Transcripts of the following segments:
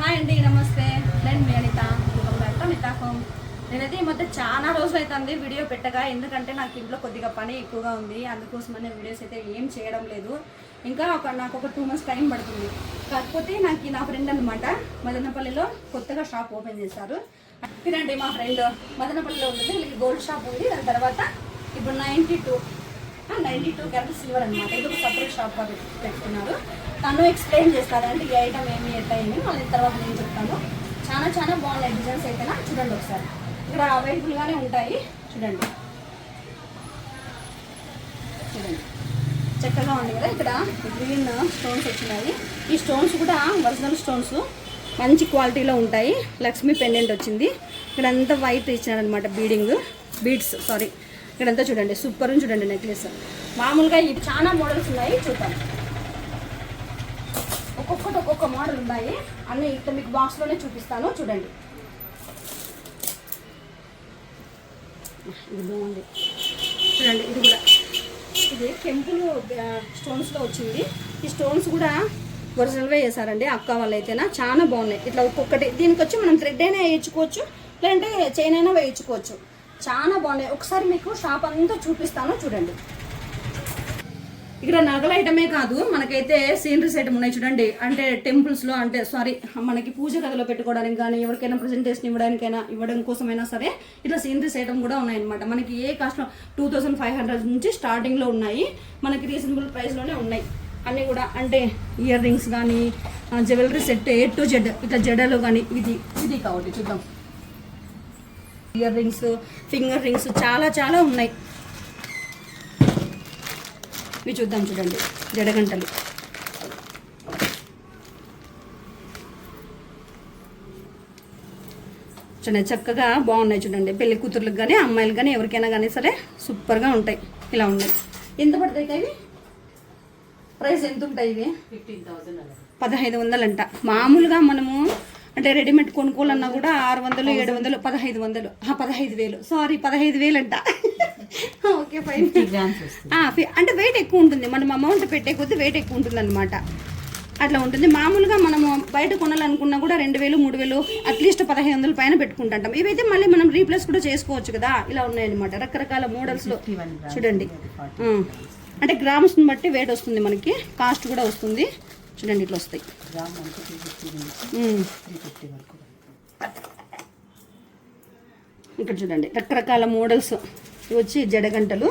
Hi అండి నమస్తే. నేను మీ Anitha. Welcome back to Anitha home. నేనైతే ఈ మధ్య చాలా రోజులు అవుతుంది వీడియో పెట్టగా ఎందుకంటే నాకు ఇంట్లో కొద్దిగా పని ఎక్కువగా ఉంది. అందుకోసమనే వీడియోస్ అయితే ఏం చేయడం లేదు. ఇంకా ఒక నాకు ఒక టూ మంత్స్ టైం పడుతుంది. కాకపోతే నాకు నా ఫ్రెండ్ అనమాట మదనపల్లిలో కొత్తగా షాప్ ఓపెన్ చేశారు. తినండి మా ఫ్రెండ్ మదనపల్లిలో ఉంటుంది వీళ్ళకి గోల్డ్ షాప్ ఉంది. దాని తర్వాత ఇప్పుడు ninety two ninety two carat silver అనమాట ఇది ఒక సపరేట్ షాప్గా పెట్టుకున్నారు. తను ఎక్స్ప్లెయిన్ చేస్తారంటే ఈ ఐటమ్ ఏమి ఎట్లా అయింది మళ్ళీ తర్వాత నేను చెప్తాను. చాలా చాలా బాగున్నాయి డిజైన్స్ అయితే చూడండి ఒకసారి. ఇక్కడ అవైలబుల్గానే ఉంటాయి. చూడండి. చూడండి. చక్కగా ఉంది కదా. ఇక్కడ గ్రీన్ స్టోన్స్ వచ్చినాయి. ఈ స్టోన్స్ కూడా ఒరిజినల్ స్టోన్స్ మంచి క్వాలిటీలో ఉంటాయి. లక్ష్మీ పెండెంట్ వచ్చింది. ఇక్కడ అంతా వైట్ ఇచ్చినారనమాట బీడింగ్ బీడ్స్ సారీ ఇక్కడంతా చూడండి సూపర్ చూడండి నెక్లెస్ మామూలుగా ఇవి చాలా మోడల్స్ ఉన్నాయి చూద్దాం. ఒక్కొక్కటి ఒక్కొక్క మోడల్ ఉన్నాయి. అన్ని ఇక్కడ మీకు బాక్స్లోనే చూపిస్తాను చూడండి. ఇది బాగుంది. చూడండి ఇది కూడా. ఇది కెంపుల్ స్టోన్స్లో వచ్చింది. ఈ స్టోన్స్ కూడా ఒరిజినల్వే వేసారండి అక్క వాళ్ళు అయితేనా చాలా బాగున్నాయి. ఇట్లా ఒక్కొక్కటి. దీనికి వచ్చి మనం థ్రెడ్ అయినా వేయించుకోవచ్చు లేదంటే చైన్ అయినా వేయించుకోవచ్చు. చాలా బాగున్నాయి. ఒకసారి మీకు షాప్ అంతా చూపిస్తాను చూడండి. ఇక్కడ నగల ఐటమే కాదు మనకైతే సీనరీస్ ఐటమ్ ఉన్నాయి చూడండి. అంటే టెంపుల్స్లో అంటే సారీ మనకి పూజ గదిలో పెట్టుకోవడానికి కానీ ఎవరికైనా ప్రజెంటేషన్ ఇవ్వడానికైనా ఇవ్వడం కోసమైనా సరే ఇట్లా సీనరీస్ ఐటమ్ కూడా ఉన్నాయన్నమాట. మనకి ఏ cost two thousand five hundred నుంచి స్టార్టింగ్లో ఉన్నాయి. మనకి రీజనబుల్ ప్రైస్లోనే ఉన్నాయి. అన్నీ కూడా అంటే ఇయర్ రింగ్స్ కానీ jewellery set A to Z ఇట్లా జడలు కానీ ఇది ఇది కాబట్టి చూద్దాం. ఇయర్ రింగ్స్ ఫింగర్ రింగ్స్ చాలా చాలా ఉన్నాయి. ఇవి చూద్దాం చూడండి. జడగంటలు. చూడండి చక్కగా బాగున్నాయి చూడండి. పెళ్ళి కూతుర్లకు కానీ అమ్మాయిలకు కానీ ఎవరికైనా కానీ సరే సూపర్గా ఉంటాయి. ఇలా ఉన్నాయి. ఎంత పడతాయి ఇవి? ప్రైస్ ఎంత ఉంటాయి ఇవి పదహైదు వందలంట. మామూలుగా మనము అంటే రెడీమేడ్ కొనుక్కోవాలన్నా కూడా ఆరు వందలు ఏడు వందలు పదహైదు వందలు పదహైదు వేలు సారీ పదహైదు వేలు అంట ఓకే ఫైన్ అంటే వెయిట్ ఎక్కువ ఉంటుంది. మనం అమౌంట్ పెట్టే కొద్దీ వెయిట్ ఎక్కువ ఉంటుంది అనమాట అట్లా ఉంటుంది. మామూలుగా మనము బయట కొనాలనుకున్నా కూడా రెండు వేలు మూడు వేలు అట్లీస్ట్ పదహైదు వందల పైన పెట్టుకుంటాం ఇవైతే మళ్ళీ మనం రీప్లేస్ కూడా చేసుకోవచ్చు కదా. ఇలా ఉన్నాయన్నమాట. రకరకాల మోడల్స్లో చూడండి. ఆ. అంటే గ్రామ్స్ని బట్టి వెయిట్ వస్తుంది మనకి. కాస్ట్ కూడా వస్తుంది. చూడండి ఇట్లా వస్తాయి. ఫిఫ్టీ వరకు ఇక్కడ చూడండి రకరకాల మోడల్స్ వచ్చి జడగంటలు.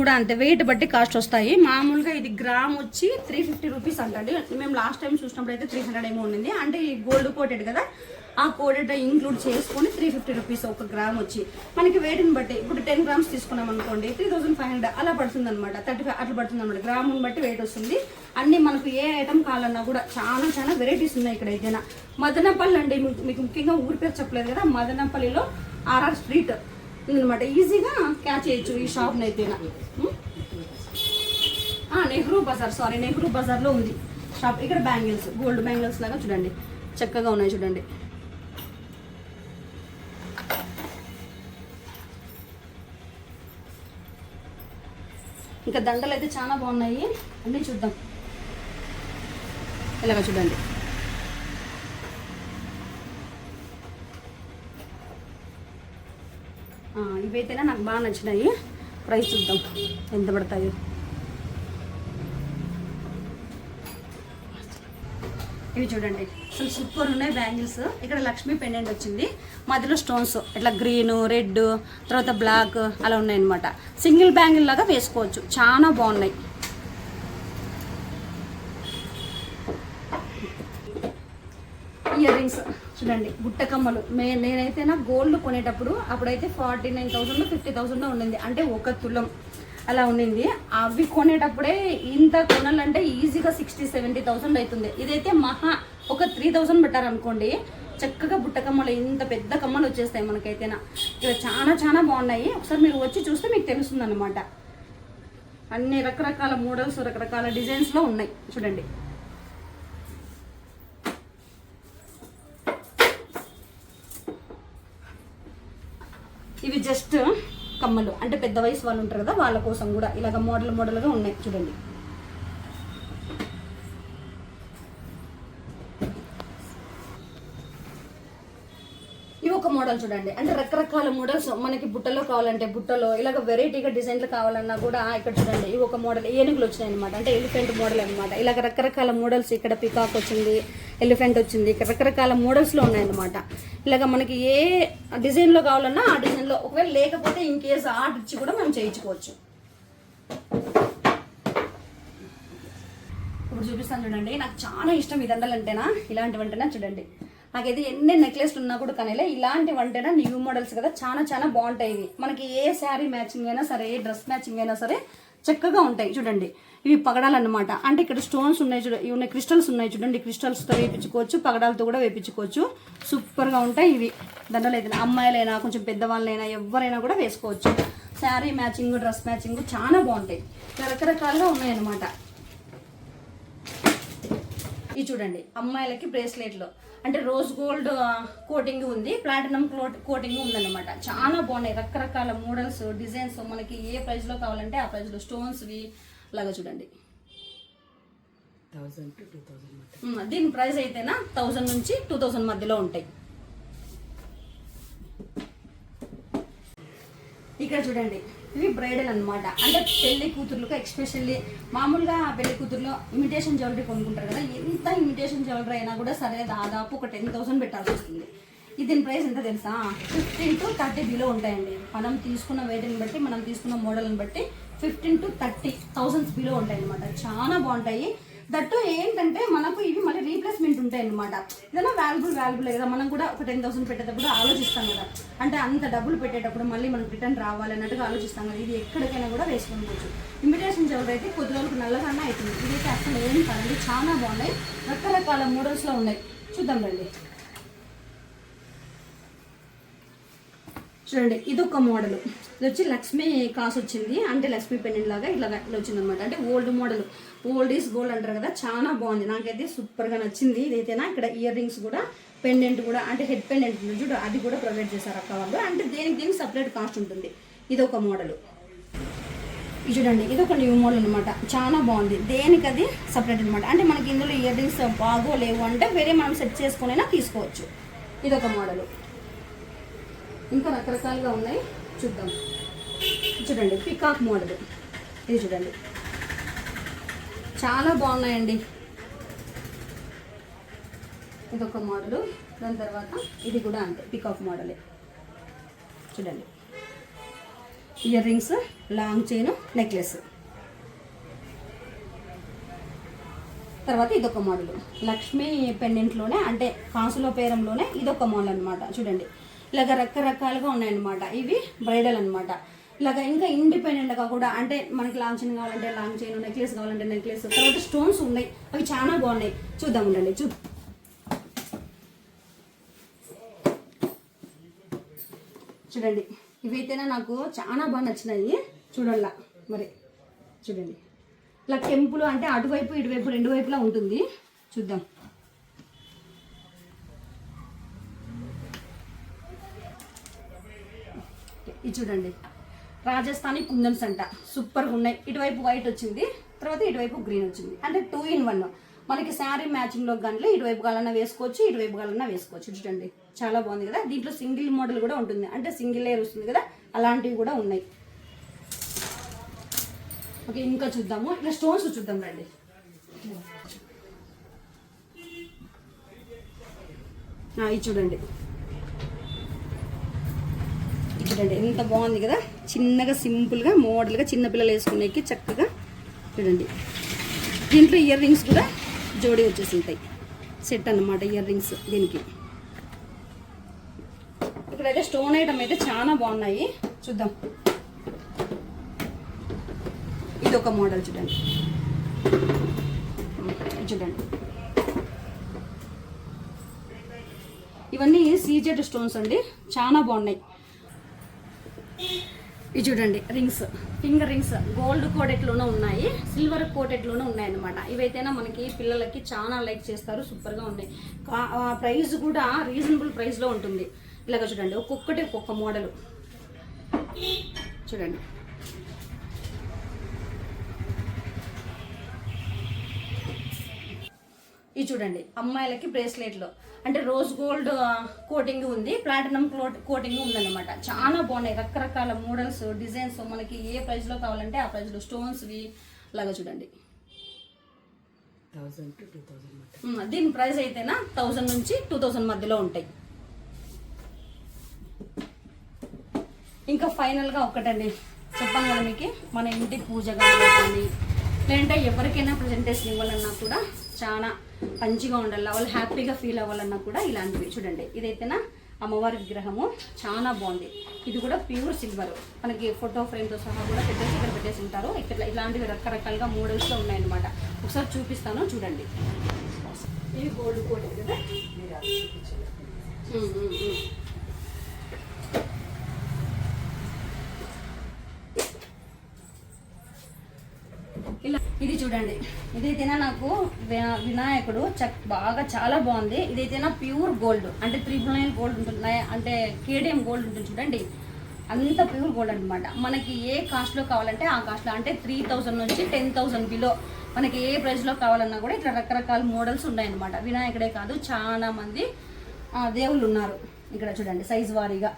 కూడా అంతే. వెయిట్ బట్టి కాస్ట్ వస్తాయి. మామూలుగా ఇది గ్రామ్ వచ్చి త్రీ ఫిఫ్టీ రూపీస్ అంటండి. మేము లాస్ట్ టైం చూసినప్పుడు అయితే త్రీ హండ్రెడ్ ఏమో ఉండింది. అంటే ఈ గోల్డ్ కోటెడ్ కదా ఆ కోటెడ్ ఇంక్లూడ్ చేసుకొని త్రీ ఫిఫ్టీ రూపీస్ ఒక గ్రామ్ వచ్చి. మనకి వెయిట్ని బట్టి ఇప్పుడు టెన్ గ్రామ్స్ తీసుకున్నాం అనుకోండి త్రీ థౌసండ్ ఫైవ్ హండ్రెడ్ అలా పడుతుంది అనమాట థర్టీ ఫైవ్ అట్లా పడుతుంది అనమాట గ్రాముని బట్టి వెయిట్ వస్తుంది. అన్ని మనకు ఏ ఐటమ్ కావాలన్నా కూడా చాలా చాలా వెరైటీస్ ఉన్నాయి ఇక్కడ ఏదైనా. మదనపల్లి అండి మీకు- మీకు ముఖ్యంగా ఊరి పేరు చెప్పలేదు కదా మదనపల్లిలో ఆర్ఆర్ స్ట్రీట్. అనమాట ఈజీగా క్యాచ్ చేయొచ్చు ఈ షాప్ని అయితే నెహ్రూ బజార్. సారీ నెహ్రూ బజార్లో ఉంది. షాప్ ఇక్కడ బ్యాంగిల్స్ గోల్డ్ బ్యాంగిల్స్ లాగా చూడండి. చక్కగా ఉన్నాయి చూడండి. ఇంకా దండలు అయితే చాలా బాగున్నాయి. అన్నీ చూద్దాం. ఇలాగ చూడండి. ఇవైతేనే నాకు బాగా నచ్చినాయి. ప్రైస్ చూద్దాం. ఎంత పడతాయో. ఇవి చూడండి. అసలు సూపర్ ఉన్నాయి బ్యాంగిల్స్. ఇక్కడ లక్ష్మీ పెండెంట్ వచ్చింది. మధ్యలో స్టోన్స్ ఇట్లా గ్రీన్ రెడ్ తర్వాత బ్లాక్ అలా ఉన్నాయన్నమాట. సింగిల్ బ్యాంగిల్ లాగా వేసుకోవచ్చు. చాలా బాగున్నాయి. ఇయర్ రింగ్స్ చూడండి బుట్టకమ్మలు. మే నేనైతే నా గోల్డ్ కొనేటప్పుడు అప్పుడైతే forty nine thousand fifty thousand ఉండింది. అంటే ఒక తులం అలా ఉండింది. అవి కొనేటప్పుడే ఇంత కొనాలంటే ఈజీగా సిక్స్టీ సెవెంటీ థౌసండ్ అవుతుంది ఇదైతే మహా ఒక త్రీ థౌసండ్ పెట్టారనుకోండి చక్కగా బుట్ట కమ్మలు ఇంత పెద్ద కమ్మలు వచ్చేస్తాయి మనకైతేనా. ఇక్కడ చాలా చాలా బాగున్నాయి. ఒకసారి మీరు వచ్చి చూస్తే మీకు తెలుస్తుంది అన్నమాట అన్ని రకరకాల మోడల్స్ రకరకాల డిజైన్స్లో ఉన్నాయి. చూడండి. ఇవి జస్ట్ కమ్మలు. అంటే పెద్ద వయసు వాళ్ళు ఉంటారు కదా వాళ్ళ కోసం కూడా ఇలాగ మోడల్ మోడల్గా ఉన్నాయి. చూడండి. ఇవి ఒక మోడల్ చూడండి. అంటే రకరకాల మోడల్స్ మనకి బుట్టలో కావాలంటే బుట్టలో ఇలాగ వెరైటీగా డిజైన్లు కావాలన్నా కూడా ఇక్కడ చూడండి. ఇవి ఒక మోడల్. ఏనుగులు వచ్చినాయి అనమాట అంటే ఎలిఫెంట్ మోడల్ అనమాట ఇలాగ రకరకాల మోడల్స్ ఇక్కడ పికాక్ వచ్చింది. ఎలిఫెంట్ వచ్చింది. ఇక్కడ రకరకాల మోడల్స్లో ఉన్నాయన్నమాట. ఇలాగ మనకి ఏ డిజైన్లో కావాలన్నా ఆ డిజైన్లో ఒకవేళ లేకపోతే ఇన్ కేస్ ఆర్డర్ ఇచ్చి కూడా మనం చేయించుకోవచ్చు. ఇప్పుడు చూపిస్తాను చూడండి. నాకు చాలా ఇష్టం ఈ దండలు అంటేనా? ఇలాంటి అంటేనా చూడండి. నాకైతే ఎన్ని నెక్లెస్లు ఉన్నా కూడా కానీ ఇలాంటి అంటేనా న్యూ మోడల్స్ కదా. చాలా చాలా బాగుంటాయి ఇవి. మనకి ఏ శారీ మ్యాచింగ్ అయినా సరే ఏ డ్రెస్ మ్యాచింగ్ అయినా సరే చక్కగా ఉంటాయి. చూడండి. ఇవి పగడాలన్నమాట. అంటే ఇక్కడ స్టోన్స్ ఉన్నాయి చూడ ఇవి ఉన్నాయి క్రిస్టల్స్ ఉన్నాయి చూడండి క్రిస్టల్స్తో వేయించుకోవచ్చు పగడాలతో కూడా వేయించుకోవచ్చు సూపర్గా ఉంటాయి ఇవి. దండలు అయితే అమ్మాయిలైనా కొంచెం పెద్దవాళ్ళైనా ఎవరైనా కూడా వేసుకోవచ్చు. శారీ మ్యాచింగ్ డ్రెస్ మ్యాచింగ్ చాలా బాగుంటాయి. రకరకాలుగా ఉన్నాయన్నమాట. ఇది చూడండి అమ్మాయిలకి బ్రేస్లెట్లు అంటే రోజ్ గోల్డ్ కోటింగ్ ఉంది ప్లాటినం కోటింగ్ ఉందన్నమాట. చాలా బాగున్నాయి. రకరకాల మోడల్స్ డిజైన్స్ మనకి ఏ ప్రైస్లో కావాలంటే ఆ ప్రైజ్లో స్టోన్స్వి లాగా చూడండి. దీని ప్రైస్ అయితేనా? థౌసండ్ నుంచి టూ థౌసండ్ మధ్యలో ఉంటాయి. ఇక్కడ చూడండి ఇవి బ్రైడల్ అన్నమాట. అంటే పెళ్ళి కూతుర్లకు ఎక్స్పెషల్లీ మామూలుగా పెళ్ళి కూతుర్లో ఇమిటేషన్ జ్యువెలరీ కొనుక్కుంటారు కదా ఎంత ఇమిటేషన్ జ్యువెలరీ అయినా కూడా సరే దాదాపు ఒక టెన్ థౌసండ్ పెట్టాల్సి వస్తుంది. ఇది దీని ప్రైస్ ఎంత తెలుసా? ఫిఫ్టీన్ టు థర్టీ బిలో ఉంటాయండి. మనం తీసుకున్న వెయిట్ని బట్టి మనం తీసుకున్న మోడల్ని బట్టి fifteen to thirty thousands below ఉంటాయి అనమాట చాలా బాగుంటాయి. దట్టు ఏంటంటే మనకు ఇవి మళ్ళీ రీప్లేస్మెంట్ ఉంటాయి అనమాట ఏదైనా వాల్యుబుల్ వాల్యుబుల్ కదా మనం కూడా ఒక టెన్ థౌసండ్ పెట్టేటప్పుడు ఆలోచిస్తాం కదా. అంటే అంత డబ్బులు పెట్టేటప్పుడు మళ్ళీ మనం రిటర్న్ రావాలి అన్నట్టుగా ఆలోచిస్తాం కదా. ఇది ఎక్కడికైనా కూడా వేసుకోవచ్చు ఇమిటేషన్ జ్యువెలరీ అయితే కొద్ది రోజులకు నల్లగానే అవుతుంది. ఇదైతే అసలు ఏం కాదండి. చాలా బాగున్నాయి. రకరకాల మోడల్స్లో ఉన్నాయి. చూద్దాం రండి. చూడండి ఇది ఒక మోడల్. ఇది వచ్చి లక్ష్మీ కాసు వచ్చింది. అంటే లక్ష్మీ పెండెంట్ లాగా ఇట్లా ఇట్లా వచ్చింది అనమాట అంటే old model old is gold అంటారు కదా చాలా బాగుంది. నాకైతే సూపర్గా నచ్చింది. ఇదైతేనా ఇక్కడ ఇయర్ రింగ్స్ కూడా పెండెంట్ కూడా అంటే హెడ్ పెండెంట్ చూడు అది కూడా ప్రొవైడ్ చేశారు అక్క వాళ్ళు. అంటే దేనికి దీనికి సపరేట్ కాస్ట్ ఉంటుంది. ఇది ఒక మోడల్ చూడండి ఇది ఒక న్యూ మోడల్ అనమాట చాలా బాగుంది. దేనికి అది సపరేట్ అనమాట అంటే మనకి ఇందులో ఇయర్ రింగ్స్ బాగో లేవు అంటే వేరే మనం సెట్ చేసుకునైనా తీసుకోవచ్చు. ఇది ఒక మోడల్ ఇంకా రకరకాలుగా ఉన్నాయి. చూద్దాం. చూడండి పికాక్ మోడల్ ఇది చూడండి. చాలా బాగున్నాయండి. ఇదొక మోడలు దాని తర్వాత ఇది కూడా అంతే పికాక్ మోడలే చూడండి. Ear rings long chain necklace తర్వాత ఇదొక మోడల్ లక్ష్మీ పెండెంట్లోనే అంటే కాసులో పేరంలోనే ఇదొక మోడల్ అనమాట చూడండి. ఇలాగ రకరకాలుగా ఉన్నాయన్నమాట. ఇవి బ్రైడల్ అనమాట ఇలాగ ఇంకా ఇండిపెండెంట్గా కూడా అంటే మనకి లాంగ్ చైన్ కావాలంటే లాంగ్ చైన్ నెక్లెస్ కావాలంటే నెక్లెస్ తర్వాత స్టోన్స్ ఉన్నాయి. అవి చాలా బాగున్నాయి. చూద్దాం ఉండండి చూ చూడండి ఇవైతేనే నాకు చాలా బాగా నచ్చినాయి. చూడాలా మరి చూడండి. ఇలా టెంపుల్ అంటే అటువైపు ఇటువైపు రెండు వైపులా ఉంటుంది. చూద్దాం. ఇది చూడండి. రాజస్థానీ కుందన్స్ అంట సూపర్గా ఉన్నాయి. ఇటువైపు వైట్ వచ్చింది. తర్వాత ఇటువైపు గ్రీన్ వచ్చింది. అంటే టూ ఇన్ వన్ మనకి శారీ మ్యాచింగ్లో కానీ ఇటువైపు కాలన్నా వేసుకోవచ్చు ఇటువైపు కాలన్నా వేసుకోవచ్చు. చూడండి. చాలా బాగుంది కదా. దీంట్లో సింగిల్ మోడల్ కూడా ఉంటుంది. అంటే సింగిల్ లేయర్ వస్తుంది కదా. అలాంటివి కూడా ఉన్నాయి. ఓకే ఇంకా చూద్దాము. ఇట్లా స్టోన్స్ చూద్దాం రండి. ఇది చూడండి. చూడండి ఎంత బాగుంది కదా? చిన్నగా సింపుల్గా మోడల్గా చిన్నపిల్లలు వేసుకునేకి చక్కగా చూడండి. దీంట్లో ఇయర్ రింగ్స్ కూడా జోడీ వచ్చేసి ఉంటాయి సెట్ అన్నమాట ఇయర్ రింగ్స్ దీనికి. ఇక్కడైతే స్టోన్ ఐటమ్ అయితే చాలా బాగున్నాయి. చూద్దాం. ఇది ఒక మోడల్ చూడండి. చూడండి. ఇవన్నీ సీజెడ్ స్టోన్స్ అండి. చాలా బాగున్నాయి. ఇది చూడండి రింగ్స్ ఫింగర్ రింగ్స్ గోల్డ్ కోటెట్లోనే ఉన్నాయి. సిల్వర్ కోటెట్లోనే ఉన్నాయి అనమాట ఇవైతేనా మనకి పిల్లలకి చాలా లైక్ చేస్తారు సూపర్గా ఉన్నాయి ప్రైస్ కూడా రీజనబుల్ ప్రైస్లో ఉంటుంది. ఇలాగ చూడండి ఒక్కొక్కటి ఒక్కొక్క మోడల్. చూడండి. ఇది చూడండి అమ్మాయిలకి బ్రేస్లెట్లో అంటే రోజ్ గోల్డ్ కోటింగ్ ఉంది ప్లాటినం కోటింగ్ ఉందన్నమాట. చాలా బాగున్నాయి రకరకాల మోడల్స్ డిజైన్స్ మనకి ఏ ప్రైస్లో కావాలంటే ఆ ప్రైస్లో స్టోన్స్వి లాగా చూడండి. దీని ప్రైస్ అయితేనా థౌజండ్ నుంచి టూ థౌజండ్ మధ్యలో ఉంటాయి. ఇంకా ఫైనల్గా ఒక్కటండి. చెప్పాను కదా మీకు మన ఇంటి పూజ కానీ లేదంటే ఎవరికైనా ప్రజెంటేషన్ ఇవ్వాలన్నా కూడా చాలా మంచిగా ఉండాలి. వాళ్ళు హ్యాపీగా ఫీల్ అవ్వాలన్నా కూడా ఇలాంటివి చూడండి. ఇదైతేనా? అమ్మవారి విగ్రహము చాలా బాగుంది. ఇది కూడా ప్యూర్ సిల్వర్. మనకి ఫోటో ఫ్రేమ్తో సహా కూడా పెట్టేసి ఇక్కడ పెట్టేసి ఉంటారు. ఇక్కడ ఇలాంటివి రకరకాలుగా మోడల్స్లో ఉన్నాయన్నమాట. ఒకసారి చూపిస్తాను చూడండి. ఇవి గోల్డ్ కోటెడ్ కదా? ఇలా ఇది చూడండి. ఇదైతేనా నాకు వినాయకుడు చక్ బాగా చాలా బాగుంది. ఇదైతేనా ప్యూర్ గోల్డ్. అంటే త్రిబుల్ నైన్ గోల్డ్ ఉంటుంది. అంటే కేడిఎం గోల్డ్ ఉంటుంది చూడండి. అంత ప్యూర్ గోల్డ్ అనమాట మనకి ఏ కాస్ట్లో కావాలంటే ఆ కాస్ట్లో అంటే త్రీ థౌజండ్ నుంచి టెన్ థౌజండ్ బిలో మనకి ఏ ప్రైస్లో కావాలన్నా కూడా ఇట్లా రకరకాల మోడల్స్ ఉన్నాయన్నమాట. వినాయకుడే కాదు చాలా మంది దేవుళ్ళు ఉన్నారు. ఇక్కడ చూడండి సైజ్ వారీగా.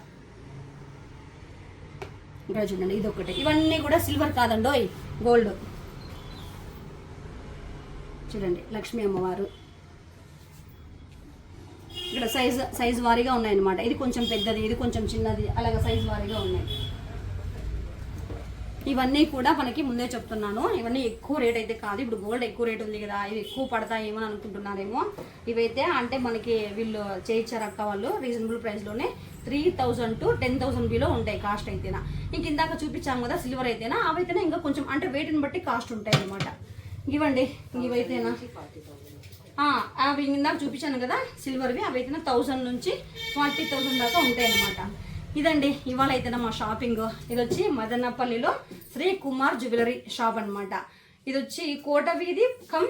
ఇక్కడ చూడండి ఇది ఒకటి ఇవన్నీ కూడా సిల్వర్ కాదండోయ్ గోల్డ్. చూడండి లక్ష్మీ అమ్మవారు. ఇక్కడ సైజ్ సైజ్ వారీగా ఉన్నాయన్నమాట. ఇది కొంచెం పెద్దది ఇది కొంచెం చిన్నది అలాగ సైజ్ వారీగా ఉన్నాయి. ఇవన్నీ కూడా మనకి ముందే చెప్తున్నాను. ఇవన్నీ ఎక్కువ రేట్ అయితే కాదు. ఇప్పుడు గోల్డ్ ఎక్కువ రేట్ ఉంది కదా ఇవి ఎక్కువ పడతాయేమో అని అనుకుంటున్నారేమో. ఇవైతే అంటే మనకి వీళ్ళు చేయించారు అక్క వాళ్ళు reasonable ప్రైస్లోనే three thousand to ten thousand below ఉంటాయి కాస్ట్ అయితేనా. ఇంక ఇందాక చూపించాము కదా సిల్వర్ అయితేనా అవైతేనా ఇంకా కొంచెం అంటే వెయిట్ని బట్టి కాస్ట్ ఉంటాయి అనమాట ఇవ్వండి. ఇవైతేనా? అవి ఇందాక చూపించాను కదా సిల్వర్వి అవి అయితేనా థౌజండ్ నుంచి ఫార్టీ థౌజండ్ దాకా ఉంటాయి అన్నమాట ఇదండి ఇవాళ అయితే మా షాపింగ్ ఇది వచ్చి మదనపల్లిలో శ్రీ కుమార్ జ్యువెలరీ షాప్ అనమాట ఇది వచ్చి కోట వీధి come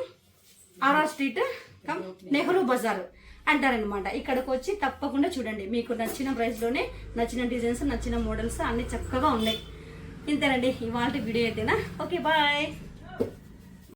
RR street come Nehru Bazar అంటారనమాట ఇక్కడికి వచ్చి తప్పకుండా చూడండి. మీకు నచ్చిన ప్రైస్లోనే నచ్చిన డిజైన్స్ నచ్చిన మోడల్స్ అన్ని చక్కగా ఉన్నాయి. ఇంతేనండి ఇవాళ వీడియో అయితేనా? Okay bye